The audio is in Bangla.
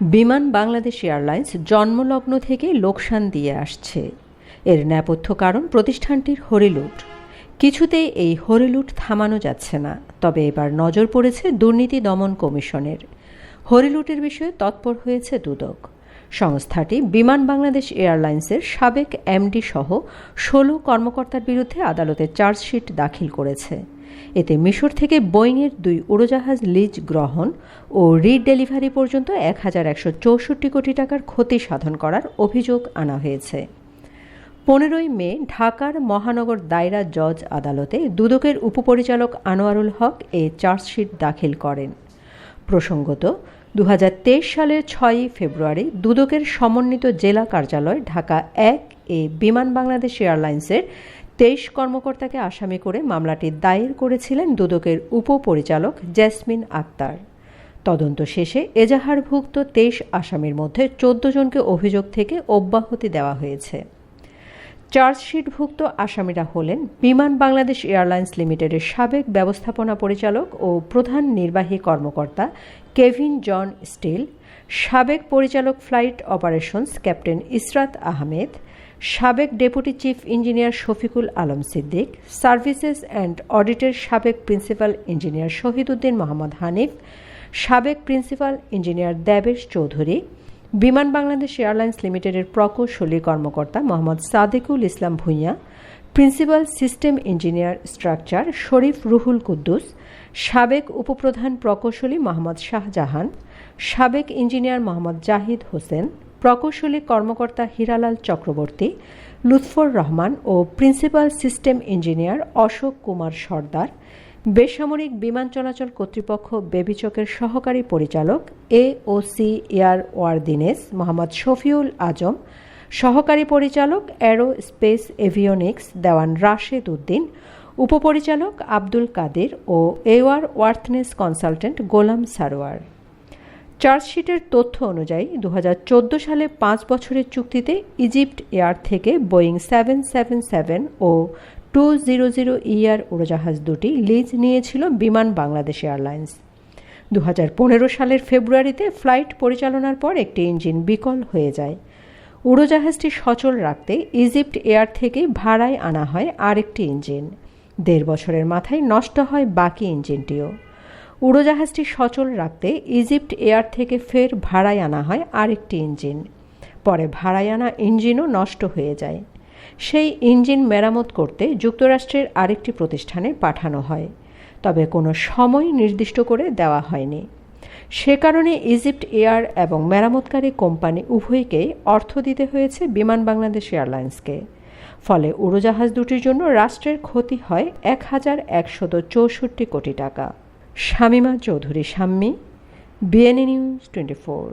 বিমান বাংলাদেশ এয়ারলাইন্স জন্মলগ্ন থেকে লোকসান দিয়ে আসছে। এর নেপথ্য কারণ প্রতিষ্ঠানটির হরিলুট। কিছুতেই এই হরিলুট থামানো যাচ্ছে না, তবে এবার নজর পড়েছে দুর্নীতি দমন কমিশনের। হরিলুটের বিষয়ে তৎপর হয়েছে দুদক। সংস্থাটি বিমান বাংলাদেশ এয়ারলাইন্সের সাবেক এমডি সহ ষোলো কর্মকর্তার বিরুদ্ধে আদালতে চার্জশিট দাখিল করেছে। এতে মিশর থেকে বোয়িংয়ের দুই উড়োজাহাজ লিজ গ্রহণ ও রিডেলিভারি পর্যন্ত এক হাজার একশো চৌষট্টি কোটি টাকার ক্ষতি সাধন করার অভিযোগ আনা হয়েছে। পনেরোই মে ঢাকার মহানগর দায়রা জজ আদালতে দুদকের উপপরিচালক আনোয়ারুল হক এ চার্জশিট দাখিল করেন। প্রসঙ্গত দু হাজার তেইশ সালের ছয়ই ফেব্রুয়ারি দুদকের সমন্বিত জেলা কার্যালয় ঢাকা এক এ বিমান বাংলাদেশ এয়ারলাইন্সের তেইশ কর্মকর্তাকে আসামি করে মামলাটি দায়ের করেছিলেন দুদকের উপপরিচালক জেসমিন আক্তার। তদন্ত শেষে এজাহারভুক্ত তেইশ আসামির মধ্যে চোদ্দ জনকে অভিযোগ থেকে অব্যাহতি দেওয়া হয়েছে। চার্জশিটভুক্ত আসামিরা হলেন বিমান বাংলাদেশ এয়ারলাইন্স লিমিটেডের সাবেক ব্যবস্থাপনা পরিচালক ও প্রধান নির্বাহী কর্মকর্তা কেভিন জন স্টিল, সাবেক পরিচালক flight operations captain Israt Ahmed, সাবেক deputy chief engineer Shafiqul Alam Siddique, services and অডিটের সাবেক প্রিন্সিপাল ইঞ্জিনিয়ার শহীদুদ্দিন মোহাম্মদ হানিফ, সাবেক প্রিন্সিপাল ইঞ্জিনিয়ার দেবেশ চৌধুরী বিমান বাংলাদেশ এয়ারলাইন্স লিমিটেডের প্রকৌশলী কর্মকর্তা Mohammad Sadekul Islam Bhuiyan, principal system engineer structure Sharif Ruhul Quddus, সাবেক উপপ্রধান প্রকৌশলী মোহাম্মদ শাহজাহান, সাবেক ইঞ্জিনিয়ার মোহাম্মদ জাহিদ হোসেন, প্রকৌশলী কর্মকর্তা হীরালাল চক্রবর্তী, লুৎফর রহমান ও principal system engineer Ashok Kumar Sardar বেসামরিক বিমান চলাচল কর্তৃপক্ষ বেবিচকের সহকারী পরিচালক A O C airworthiness Mohammad Shafiul Azam, সহকারী পরিচালক aerospace avionics Dewan Rashed Uddin, উপপরিচালক আব্দুল কাদের ও airworthiness consultant Golam Sarwar. চার্জশিটের তথ্য অনুযায়ী দু হাজার চোদ্দ সালে পাঁচ বছরের চুক্তিতে ইজিপ্ট এয়ার থেকে Boeing seven seven seven oh two zero zero ER উড়োজাহাজ দুটি লিজ নিয়েছিল বিমান বাংলাদেশ এয়ারলাইন্স। দু হাজার পনেরো সালের ফেব্রুয়ারিতে ফ্লাইট পরিচালনার পর একটি ইঞ্জিন বিকল হয়ে যায়। উড়োজাহাজটি সচল রাখতে ইজিপ্ট এয়ার থেকে ভাড়ায় আনা হয় আরেকটি ইঞ্জিন। দেড় বছরের মাথায় নষ্ট হয় বাকি ইঞ্জিনটিও। উড়োজাহাজটি সচল রাখতে ইজিপ্ট এয়ার থেকে ফের ভাড়ায় আনা হয় আরেকটি ইঞ্জিন। পরে ভাড়ায় আনা ইঞ্জিনও নষ্ট হয়ে যায়। সেই ইঞ্জিন মেরামত করতে যুক্তরাষ্ট্রের আরেকটি প্রতিষ্ঠানে পাঠানো হয়, তবে কোনো সময় নির্দিষ্ট করে দেওয়া হয়নি। সে কারণে ইজিপ্ট এয়ার এবং মেরামতকারী কোম্পানি উভয়কেই অর্থ দিতে হয়েছে বিমান বাংলাদেশ এয়ারলাইন্সকে। ফলে উড়োজাহাজ দুটির জন্য রাষ্ট্রের ক্ষতি হয় এক হাজার একশত চৌষট্টি কোটি টাকা। Shamima Chowdhury, Shammi, BNA news twenty four.